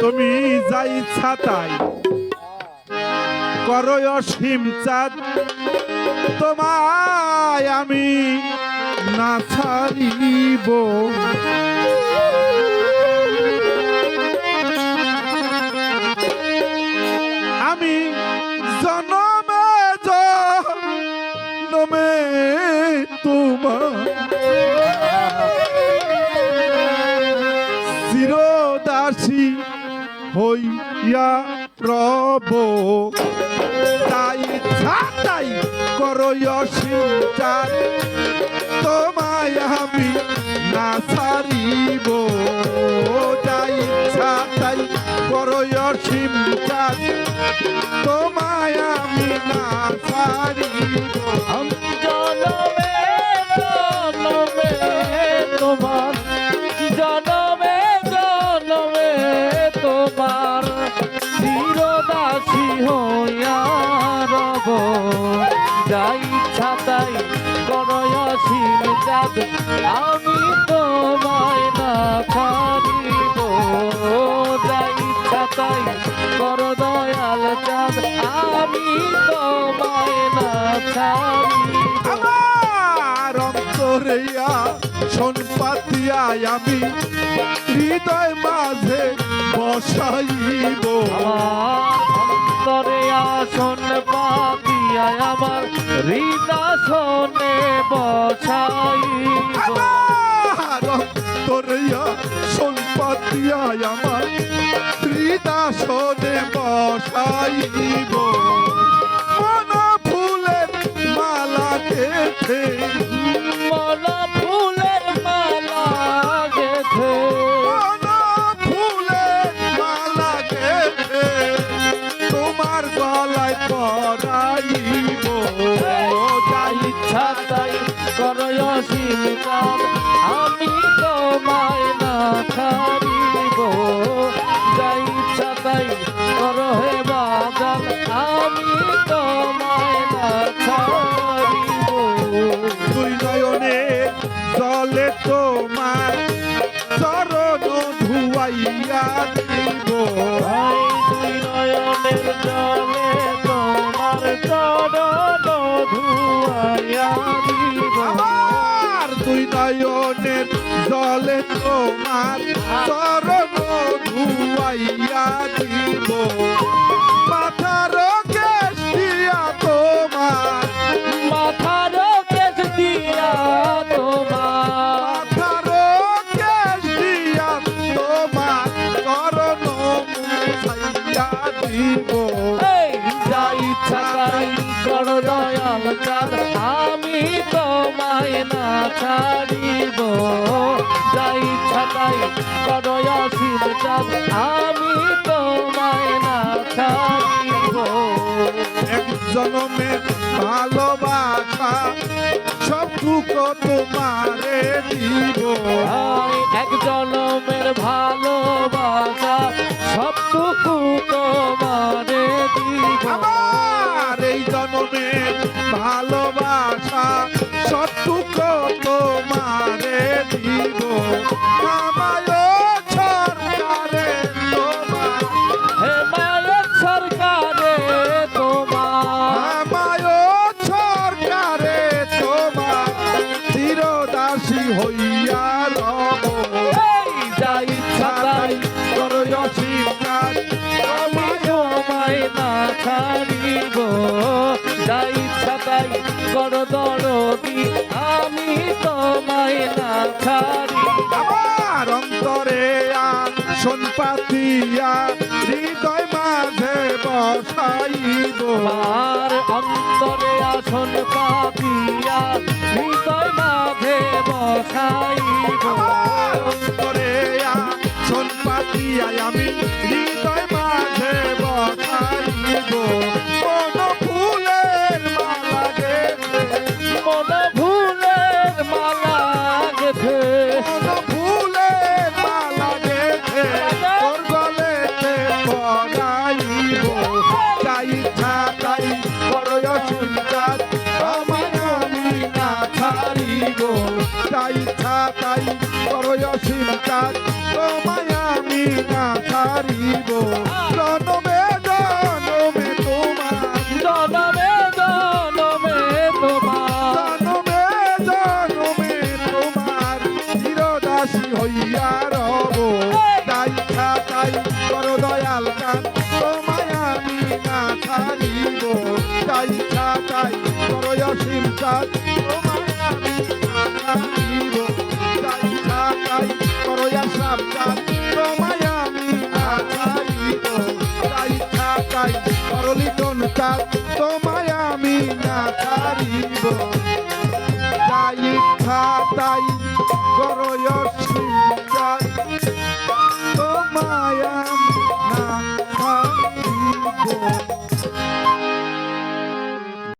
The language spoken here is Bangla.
তুমি যাই ইচ্ছা তাই করো অসীম চাঁদ। তোমায় আমি না ছাড়িব। তোমার চিরদাসী হইয়া রব। তাই ছাতাই করয় সিংচার তোমায় করয় সিংচার তোমায় আমি না ছাড়িব জনমে তোমার, জনমে জনমে তোমার চিরদাসী হইয়া রব। যাই ছাতাই করয় সিং চাঁদ, আমি তোমায় না ছাড়িব। ছাতাই কর দয়াল চাঁদ আমি তোমায় না ছাড়িব আমার অন্তরিয়া শোন পাতিয়ায় আমি হৃদয় মাঝে বসাইব। অন্তরে আসন পাতিয়ায় আমার হৃদাসনে বসাইব। আমার অন্তরিয়া শোন পাতিয়ায় আমার আমি তোমায় না ছাড়িব। যাই ইচ্ছা তাই কর হে ধুয়াইয়া দিব নয়নের জলে তোমার চরণ ধুয়াইয়া দিব। আমার দুই নয়নের জলে তোমার চরণ ধুয়াইয়া দিব। এই। যা ইচ্ছা তাই কর দয়াল আমি তোমায় না ছাড়িব। যা ইচ্ছা তাই কর অসীম আমি তোমায় না ছাড়িব। এক জনমের ভালোবাসা সব দুঃখ তোমারে দিব। এক জনমের ভালোবাসা সবটুকু তোমারে দিব। আমার এই জনমের ভালোবাসা সব দুঃখ তোমারে ছাড়িব যা ইচ্ছা তাই কর দরদি আমি তোমায় না ছাড়িব আমার অন্তরে আসন পাতিয়া হৃদয় মাঝে বসাইব। আমার অন্তরে আসন পাতিয়া হৃদয় মাঝে বসাইব। অন্তরে আসন পাতিয়া তাই ইচ্ছা তাই করয় চিন্তাত তোমায় আমি না ছাড়িব। জনমে জনমে তোমার। জনমে জনমে তোমার। জনমে জনমে তোমার। চিরদাসী হইয়া রব। তাই ইচ্ছা তাই কর দয়াল কান। তোমায় আমি না ছাড়িব। তাই ইচ্ছা তাই কর অসীম চাঁদ কাল তোমায় আমি না ছাড়িব তাই খা তাই করয়